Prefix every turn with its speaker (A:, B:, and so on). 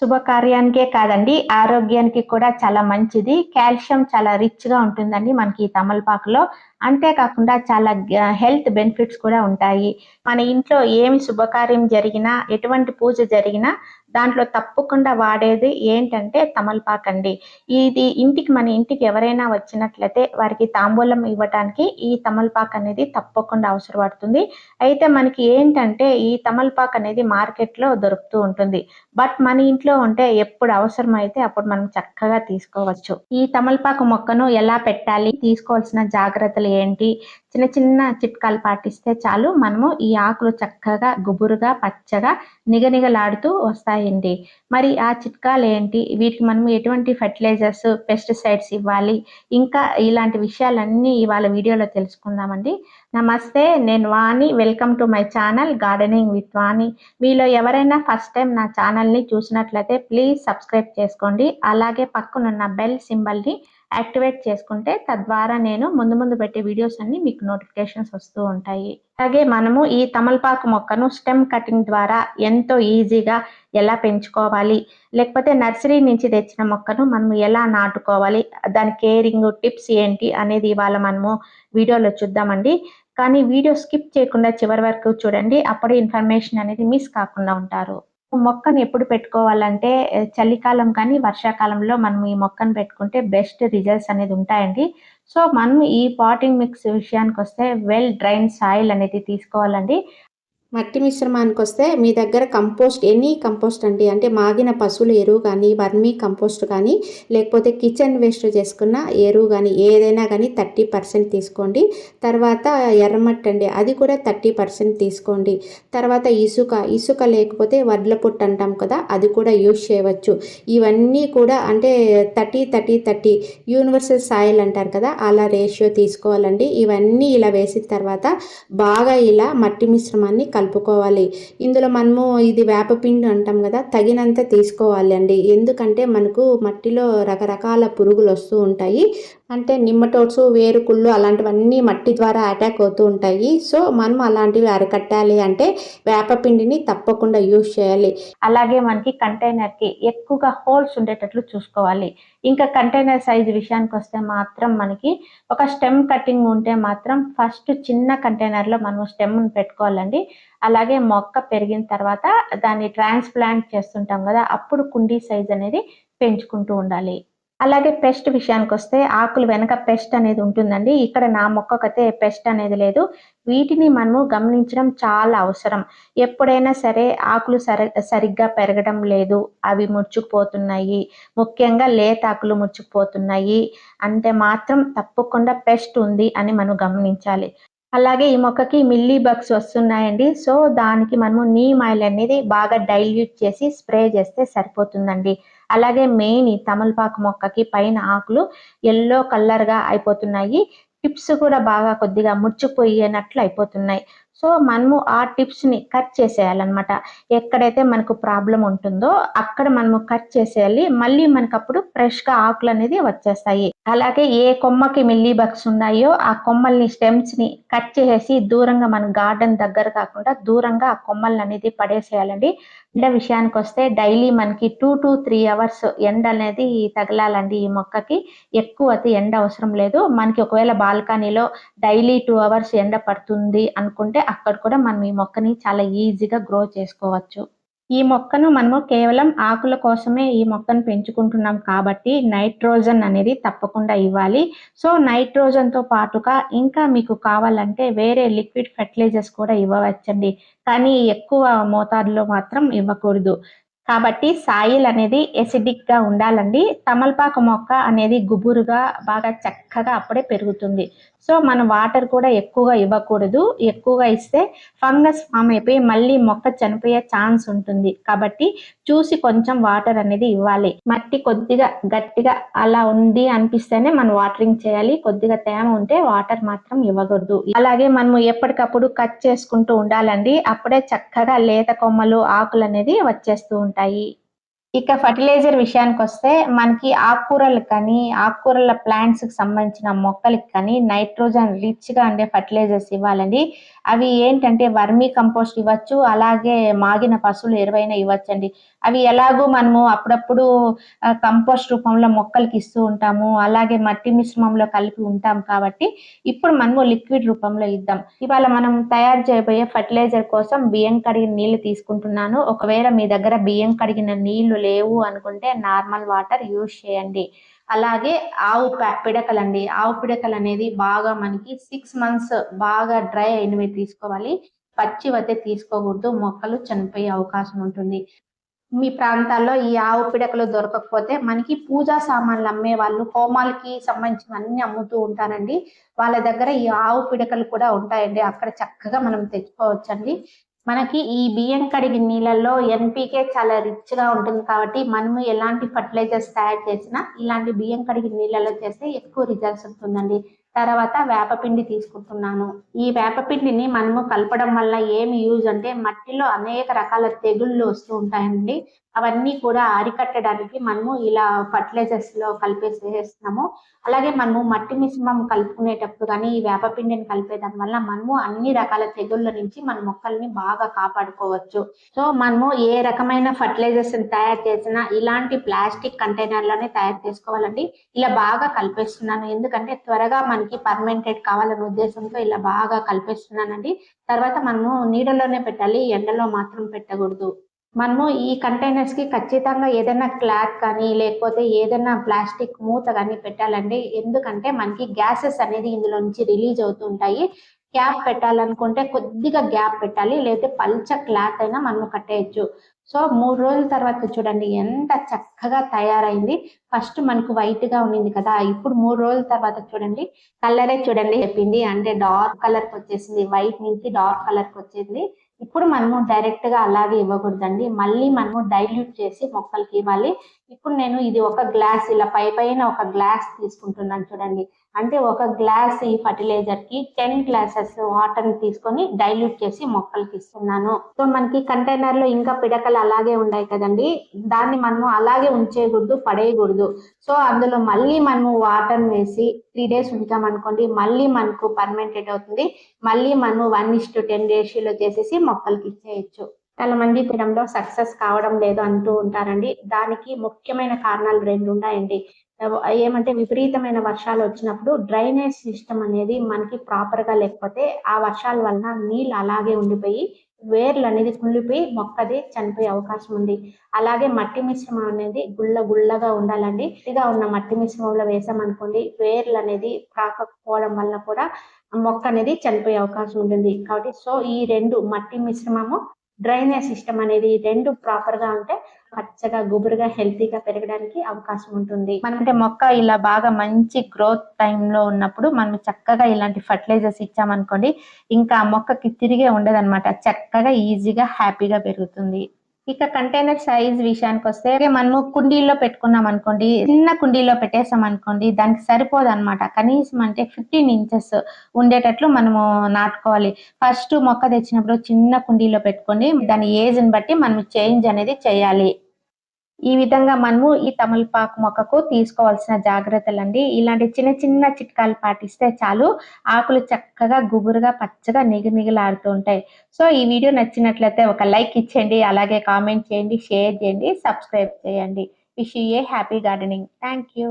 A: శుభకార్యానికే కాదండి ఆరోగ్యానికి కూడా చాలా మంచిది. కాల్షియం చాలా రిచ్గా ఉంటుందండి మనకి ఈ తమలపాకులో. అంతేకాకుండా చాలా హెల్త్ బెనిఫిట్స్ కూడా ఉంటాయి. మన ఇంట్లో ఏమి శుభకార్యం జరిగినా ఎటువంటి పూజ జరిగినా దాంట్లో తప్పకుండా వాడేది ఏంటంటే తమలపాకు అండి. ఇది ఇంటికి మన ఇంటికి ఎవరైనా వచ్చినట్లయితే వారికి తాంబూలం ఇవ్వటానికి ఈ తమలపాకు అనేది తప్పకుండా అవసరపడుతుంది. అయితే మనకి ఏంటంటే ఈ తమలపాకు అనేది మార్కెట్లో దొరుకుతూ ఉంటుంది. బట్ మన ఇంట్లో ఉంటే ఎప్పుడు అవసరమైతే అప్పుడు మనం చక్కగా తీసుకోవచ్చు. ఈ తమలపాకు మొక్కను ఎలా పెట్టాలి? తీసుకోవాల్సిన జాగ్రత్తలు ఏంటి? చిన్న చిన్న చిట్కాలు పాటిస్తే చాలు. మనము ఈ ఆకులు చక్కగా గుబురుగా పచ్చగా నిగనిగలాడుతూ వస్తాయండి. మరి ఆ చిట్కాలు ఏంటి? వీటికి మనం ఎటువంటి ఫర్టిలైజర్స్ పెస్టిసైడ్స్ ఇవ్వాలి? ఇంకా ఇలాంటి విషయాలన్నీ ఇవాళ వీడియోలో తెలుసుకుందామండి. నమస్తే నేను Vani. Welcome to my channel gardening with Vani. మీలో ఎవరైనా ఫస్ట్ టైం నా ఛానల్ని చూసినట్లయితే ప్లీజ్ సబ్స్క్రైబ్ చేసుకోండి. అలాగే పక్కనున్న బెల్ సింబల్ని యాక్టివేట్ చేసుకుంటే తద్వారా నేను ముందు ముందు పెట్టే వీడియోస్ అన్ని మీకు నోటిఫికేషన్స్ వస్తూ ఉంటాయి. అలాగే మనము ఈ తమలపాకు మొక్కను స్టెమ్ కటింగ్ ద్వారా ఎంతో ఈజీగా ఎలా పెంచుకోవాలి లేకపోతే నర్సరీ నుంచి తెచ్చిన మొక్కను మనము ఎలా నాటుకోవాలి దాని కేరింగ్ టిప్స్ ఏంటి అనేది ఇవాళ మనము వీడియోలో చూద్దామండి. కానీ వీడియో స్కిప్ చేయకుండా చివరి వరకు చూడండి అప్పుడే ఇన్ఫర్మేషన్ అనేది మిస్ కాకుండా ఉంటారు. మొక్కను ఎప్పుడు పెట్టుకోవాలంటే చలికాలం కానీ వర్షాకాలంలో మనం ఈ మొక్కను పెట్టుకుంటే బెస్ట్ రిజల్ట్స్ అనేది ఉంటాయండి. సో మనం ఈ పాటింగ్ మిక్స్ విషయానికి వస్తే వెల్ డ్రైన్ సాయిల్ అనేది తీసుకోవాలండి.
B: మట్టి మిశ్రమానికి వస్తే మీ దగ్గర కంపోస్ట్ ఎనీ కంపోస్ట్ అండి. అంటే మాగిన పశువుల ఎరువు కానీ వర్మీ కంపోస్ట్ కానీ లేకపోతే కిచెన్ వేస్ట్ చేసుకున్న ఎరువు కానీ ఏదైనా కానీ థర్టీ పర్సెంట్ తీసుకోండి. తర్వాత ఎర్రమట్టి అండి అది కూడా థర్టీ పర్సెంట్ తీసుకోండి. తర్వాత ఇసుక ఇసుక లేకపోతే వడ్ల పుట్టు అంటాం కదా అది కూడా యూజ్ చేయవచ్చు. ఇవన్నీ కూడా అంటే thirty thirty thirty universal soil అంటారు కదా అలా రేషియో తీసుకోవాలండి. ఇవన్నీ ఇలా వేసిన తర్వాత బాగా ఇలా మట్టి మిశ్రమాన్ని కలుపుకోవాలి. ఇందులో మనము ఇది వేపపిండి అంటాం కదా తగినంత తీసుకోవాలి అండి ఎందుకంటే మనకు మట్టిలో రకరకాల పురుగులు వస్తూ ఉంటాయి. అంటే నిమ్మటోట్స్ వేరుకుళ్ళు అలాంటివన్నీ మట్టి ద్వారా అటాక్ అవుతూ ఉంటాయి. సో మనం అలాంటివి అరికట్టాలి అంటే వేపపిండిని తప్పకుండా యూజ్ చేయాలి.
A: అలాగే మనకి కంటైనర్కి ఎక్కువగా హోల్స్ ఉండేటట్లు చూసుకోవాలి. ఇంకా కంటైనర్ సైజ్ విషయానికి వస్తే మాత్రం మనకి ఒక స్టెమ్ కటింగ్ ఉంటే మాత్రం ఫస్ట్ చిన్న కంటైనర్లో మనం స్టెమ్ని పెట్టుకోవాలండి. అలాగే మొక్క పెరిగిన తర్వాత దాన్ని ట్రాన్స్ప్లాంట్ చేస్తుంటాం కదా అప్పుడు కుండీ సైజ్ అనేది పెంచుకుంటూ ఉండాలి. అలాగే పెస్ట్ విషయానికి వస్తే ఆకులు వెనక పెస్ట్ అనేది ఉంటుందండి. ఇక్కడ నా మొక్కకైతే పెస్ట్ అనేది లేదు. వీటిని మనము గమనించడం చాలా అవసరం. ఎప్పుడైనా సరే ఆకులు సరి సరిగ్గా పెరగడం లేదు. అవి ముచ్చుకుపోతున్నాయి ముఖ్యంగా లేత ఆకులు ముచ్చుకుపోతున్నాయి అంటే మాత్రం తప్పకుండా పెస్ట్ ఉంది అని మనం గమనించాలి. అలాగే ఈ మొక్కకి మిల్లీ బగ్స్ వస్తున్నాయండి. సో దానికి మనము నీమ్ ఆయిల్ అనేది బాగా డైల్యూట్ చేసి స్ప్రే చేస్తే సరిపోతుందండి. అలాగే మెయిన్ ఈ తమలపాకు మొక్కకి పైన ఆకులు ఎల్లో కలర్గా అయిపోతున్నాయి. టిప్స్ కూడా బాగా కొద్దిగా ముచ్చిపోయినట్లు అయిపోతున్నాయి. సో మనము ఆ టిప్స్ని కట్ చేసేయాలన్నమాట. ఎక్కడైతే మనకు ప్రాబ్లం ఉంటుందో అక్కడ మనము కట్ చేసేయాలి. మళ్ళీ మనకు అప్పుడు ఫ్రెష్గా ఆకులు అనేది వచ్చేస్తాయి. అలాగే ఏ కొమ్మకి మిల్లీ బగ్స్ ఉన్నాయో ఆ కొమ్మల్ని స్టెమ్స్ని కట్ చేసేసి దూరంగా మన గార్డెన్ దగ్గర కాకుండా దూరంగా ఆ కొమ్మల్ని అనేది పడేసేయాలండి. ఎండ విషయానికి వస్తే డైలీ మనకి టూ టు త్రీ అవర్స్ ఎండ అనేది తగలాలండి ఈ మొక్కకి. ఎక్కువ అయితే ఎండ అవసరం లేదు. మనకి ఒకవేళ బాల్కనీలో డైలీ టూ అవర్స్ ఎండ పడుతుంది అనుకుంటే అక్కడ కూడా మనం ఈ మొక్కని చాలా ఈజీగా గ్రో చేసుకోవచ్చు. ఈ మొక్కను మనము కేవలం ఆకుల కోసమే ఈ మొక్కను పెంచుకుంటున్నాం కాబట్టి నైట్రోజన్ అనేది తప్పకుండా ఇవ్వాలి. సో నైట్రోజన్తో పాటుగా ఇంకా మీకు కావాలంటే వేరే లిక్విడ్ ఫెర్టిలైజర్స్ కూడా ఇవ్వవచ్చండి. కానీ ఎక్కువ మోతాదులో మాత్రం ఇవ్వకూడదు. కాబట్టి సాయిల్ అనేది ఎసిడిక్గా ఉండాలండి. తమలపాకు మొక్క అనేది గుబురుగా బాగా చక్కగా అప్పుడే పెరుగుతుంది. సో మనం వాటర్ కూడా ఎక్కువగా ఇవ్వకూడదు. ఎక్కువగా ఇస్తే ఫంగస్ ఫామ్ అయిపోయి మళ్ళీ మొక్క చనిపోయే ఛాన్స్ ఉంటుంది. కాబట్టి చూసి కొంచెం వాటర్ అనేది ఇవ్వాలి. మట్టి కొద్దిగా గట్టిగా అలా ఉంది అనిపిస్తేనే మనం వాటరింగ్ చేయాలి. కొద్దిగా తేమ ఉంటే వాటర్ మాత్రం ఇవ్వకూడదు. అలాగే మనము ఎప్పటికప్పుడు కట్ చేసుకుంటూ ఉండాలండి. అప్పుడే చక్కగా లేత కొమ్మలు ఆకులు అనేది వచ్చేస్తూ ఉంటాయి. ఇక ఫర్టిలైజర్ విషయానికి వస్తే మనకి ఆకుకూరలకు కానీ ఆకుకూరల ప్లాంట్స్కి సంబంధించిన మొక్కలకి కానీ నైట్రోజన్ రిచ్గా ఉండే ఫర్టిలైజర్స్ ఇవ్వాలండి. అవి ఏంటంటే వర్మీ కంపోస్ట్ ఇవ్వచ్చు అలాగే మాగిన పశువులు ఎరువైనా ఇవ్వచ్చండి. అవి ఎలాగూ మనము అప్పుడప్పుడు కంపోస్ట్ రూపంలో మొక్కలకి ఇస్తూ ఉంటాము అలాగే మట్టి మిశ్రమంలో కలిపి ఉంటాం కాబట్టి ఇప్పుడు మనము లిక్విడ్ రూపంలో ఇద్దాం. ఇవాళ మనం తయారు చేయబోయే ఫర్టిలైజర్ కోసం బియ్యం కడిగిన నీళ్ళు తీసుకుంటున్నాను. ఒకవేళ మీ దగ్గర బియ్యం కడిగిన నీళ్ళు లేవు అనుకుంటే నార్మల్ వాటర్ యూజ్ చేయండి. అలాగే ఆవు పిడకలు పిడకలండి. ఆవు పిడకలు అనేది బాగా మనకి సిక్స్ మంత్స్ బాగా డ్రై అయినవి తీసుకోవాలి. పచ్చివైతే తీసుకోకూడదు. మొక్కలు చనిపోయే అవకాశం ఉంటుంది. మీ ప్రాంతాల్లో ఈ ఆవు పిడకలు దొరకకపోతే మనకి పూజా సామాన్లు అమ్మే వాళ్ళు హోమాలకి సంబంధించిన అన్ని అమ్ముతూ ఉంటారండి. వాళ్ళ దగ్గర ఈ ఆవు పిడకలు కూడా ఉంటాయండి. అక్కడ చక్కగా మనం తెచ్చుకోవచ్చండి. మనకి ఈ బియ్యం కడిగిన నీళ్ళల్లో ఎన్పికే చాలా రిచ్గా ఉంటుంది కాబట్టి మనము ఎలాంటి ఫర్టిలైజర్స్ తయారు చేసినా ఇలాంటి బియ్యం కడిగిన నీళ్ళలో చేస్తే ఎక్కువ రిజల్ట్స్ ఉంటుందండి. తర్వాత వేపపిండి తీసుకుంటున్నాను. ఈ వేపపిండిని మనము కలపడం వల్ల ఏమి యూజ్ అంటే మట్టిలో అనేక రకాల తెగుళ్ళు వస్తూ ఉంటాయండి. అవన్నీ కూడా అరికట్టడానికి మనము ఇలా ఫర్టిలైజర్స్లో కలిపేసేస్తున్నాము. అలాగే మనము మట్టి మిశ్రమం కలుపుకునేటప్పుడు కానీ ఈ వేపపిండిని కలిపేదాని వల్ల మనము అన్ని రకాల తెగుళ్ళ నుంచి మన మొక్కల్ని బాగా కాపాడుకోవచ్చు. సో మనము ఏ రకమైన ఫర్టిలైజర్స్ తయారు చేసినా ఇలాంటి ప్లాస్టిక్ కంటైనర్లోనే తయారు చేసుకోవాలండి. ఇలా బాగా కలిపేస్తున్నాను. ఎందుకంటే త్వరగా మనకి పర్మెంటెడ్ కావాలనే ఉద్దేశంతో ఇలా బాగా కలిపేస్తున్నానండి. తర్వాత మనము నీడలోనే పెట్టాలి ఎండలో మాత్రం పెట్టకూడదు. మనము ఈ కంటైనర్స్కి ఖచ్చితంగా ఏదైనా క్లాత్ కానీ లేకపోతే ఏదైనా ప్లాస్టిక్ మూత కానీ పెట్టాలండి. ఎందుకంటే మనకి గ్యాసెస్ అనేది ఇందులో నుంచి రిలీజ్ అవుతుంటాయి క్యాప్ పెట్టాలనుకుంటే కొద్దిగా గ్యాప్ పెట్టాలి లేకపోతే పల్చ క్లాత్ అయినా మనము కట్టేయచ్చు. సో మూడు రోజుల తర్వాత చూడండి ఎంత చక్కగా తయారైంది. ఫస్ట్ మనకు వైట్గా ఉండింది కదా ఇప్పుడు మూడు రోజుల తర్వాత చూడండి కలరే చూడండి చెప్పింది. అంటే డార్క్ కలర్కి వచ్చేసింది వైట్ నుంచి డార్క్ కలర్కి వచ్చేసింది ఇప్పుడు మనము డైరెక్ట్గా అలాగే ఇవ్వకూడదండి. మళ్ళీ మనము డైల్యూట్ చేసి మొక్కలకి ఇవ్వాలి. ఇప్పుడు నేను ఇది ఒక గ్లాస్ ఇలా పై పైన ఒక గ్లాస్ తీసుకుంటున్నాను చూడండి. అంటే ఒక గ్లాస్ ఈ ఫర్టిలైజర్కి టెన్ గ్లాసెస్ వాటర్ని తీసుకొని డైల్యూట్ చేసి మొక్కలకి ఇస్తున్నాను సో మనకి కంటైనర్లో ఇంకా పిడకలు అలాగే ఉన్నాయి కదండి. దాన్ని మనము అలాగే ఉంచేయకూడదు పడేయకూడదు. సో అందులో మళ్ళీ మనము వాటర్ వేసి త్రీ డేస్ ఉంచాం అనుకోండి మళ్ళీ మనకు పర్మనెంటెడ్ అవుతుంది. మళ్ళీ మనము వన్ ఇస్ టు టెన్ రేషియోలో చేసేసి మొక్కలకి ఇచ్చేయచ్చు. చాలా మంది తినడంలో సక్సెస్ కావడం లేదు అంటూ ఉంటారండి. దానికి ముఖ్యమైన కారణాలు రెండు ఉన్నాయండి. ఏమంటే విపరీతమైన వర్షాలు వచ్చినప్పుడు డ్రైనేజ్ సిస్టమ్ అనేది మనకి ప్రాపర్గా లేకపోతే ఆ వర్షాల వలన నీళ్ళు అలాగే ఉండిపోయి వేర్లు అనేది కుళ్ళిపోయి మొక్కది చనిపోయే అవకాశం ఉంది. అలాగే మట్టి మిశ్రమం అనేది గుళ్ళ గుళ్ళగా ఉండాలండి. ఇదిగా ఉన్న మట్టి మిశ్రమంలో వేసామనుకోండి వేర్లు అనేది రాకపోవడం వల్ల కూడా మొక్క అనేది చనిపోయే అవకాశం ఉంటుంది. కాబట్టి సో ఈ రెండు మట్టి మిశ్రమము డ్రైనేజ్ సిస్టమ్ అనేది రెండు ప్రాపర్గా ఉంటే పచ్చగా గుబురుగా హెల్తీగా పెరగడానికి అవకాశం ఉంటుంది. మనం అంటే మొక్క ఇలా బాగా మంచి గ్రోత్లో ఉన్నప్పుడు మనం చక్కగా ఇలాంటి ఫర్టిలైజర్స్ ఇచ్చామనుకోండి ఇంకా ఆ మొక్కకి తిరిగే ఉండదన్నమాట. చక్కగా ఈజీగా హ్యాపీగా పెరుగుతుంది. ఇక కంటైనర్ సైజ్ విషయానికి వస్తే మనము కుండీల్లో పెట్టుకున్నాం అనుకోండి చిన్న కుండీలో పెట్టేసాం అనుకోండి దానికి సరిపోదు అనమాట కనీసం అంటే ఫిఫ్టీన్ ఇంచెస్ ఉండేటట్లు మనము నాటుకోవాలి. ఫస్ట్ మొక్క తెచ్చినప్పుడు చిన్న కుండీలో పెట్టుకొని దాని ఏజ్ని బట్టి మనం చేంజ్ అనేది చేయాలి. ఈ విధంగా మనము ఈ తమలపాకు మొక్కకు తీసుకోవాల్సిన జాగ్రత్తలు అండి ఇలాంటి చిన్న చిన్న చిట్కాలు పాటిస్తే చాలు ఆకులు చక్కగా గుబురుగా పచ్చగా నిగనిగలాడుతూ ఉంటాయి. సో ఈ వీడియో నచ్చినట్లయితే ఒక లైక్ ఇచ్చేయండి. అలాగే కామెంట్ చేయండి షేర్ చేయండి సబ్స్క్రైబ్ చేయండి. Wish a happy gardening. Thank you.